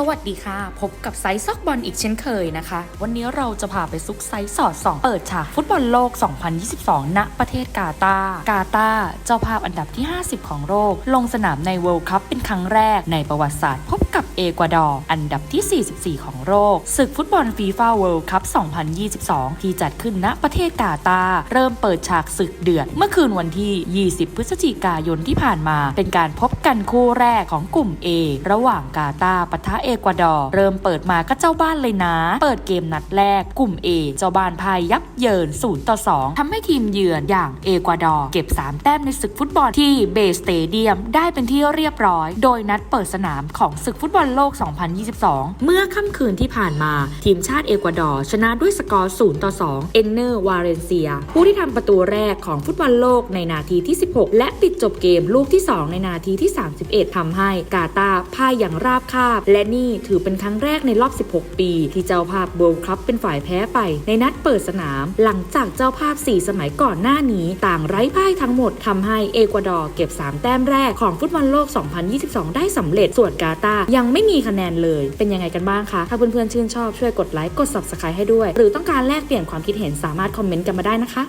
สวัสดีค่ะ พบกับไซส์ซอกบอลอีกเช่นเคยนะคะ วันนี้เราจะพาไปซุกไซส์สอดสองเปิดฉากฟุตบอลโลก 2022 ณ ประเทศกาตาร์กาตาร์เจ้าภาพอันดับที่ 50 ของโลก ลงสนามในเวิลด์คัพเป็นครั้งแรกในประวัติศาสตร์พบ กับเอกวาดอร์อันดับที่ 44 ของโลกศึกฟุตบอลฟีฟ่าเวิลด์คัพ 2022 ที่จัดขึ้นณประเทศกาตาร์เริ่มเปิดฉากศึกเดือด เมื่อคืนวันที่ 20 พฤศจิกายนที่ผ่านมา เป็นการพบกันคู่แรกของกลุ่ม A ระหว่างกาตาร์ปะทะเอกวาดอร์เริ่มเปิดมาก็เจ้าบ้านเลยนะ เปิดเกมนัดแรกกลุ่ม A เจ้าบ้านพายยับเยิน 0 ต่อ 2ทำให้ทีมเยือนอย่างเอกวาดอร์เก็บ 3 แต้มในศึกฟุตบอลที่เบสเตเดียมได้เป็นที่เรียบร้อย โดยนัดเปิดสนามของศึกฟุตตบอลโลก 2022 เมื่อค่ำคืนที่ผ่านมา ทีมชาติเอกวาดอร์ชนะด้วยสกอร์ 0 ต่อ 2 เอนเนอร์วาเรนเซีย ผู้ที่ทำประตูแรกของฟุตบอลโลกในนาทีที่ 16 และปิดจบเกมลูกที่ 2 ในนาทีที่ 31 ทำให้กาตาพ่ายอย่างราบคาบ และนี่ถือเป็นครั้งแรกในรอบ 16 ปี ที่เจ้าภาพ World Cup เป็นฝ่ายแพ้ไป ในนัดเปิดสนาม หลังจากเจ้าภาพ 4 สมัยก่อนหน้านี้ ต่างไร้พ่ายทั้งหมดทำให้เอกวาดอร์เก็บ 3 แต้มแรกของฟุตบอลโลก 2022 ได้สำเร็จส่วนกาตายังไม่มีคะแนนเลย เป็นยังไงกันบ้างคะ ถ้าเพื่อนๆชื่นชอบช่วยกดไลค์กด subscribe ให้ด้วย หรือต้องการแลกเปลี่ยนความคิดเห็นสามารถคอมเมนต์กันมาได้นะคะ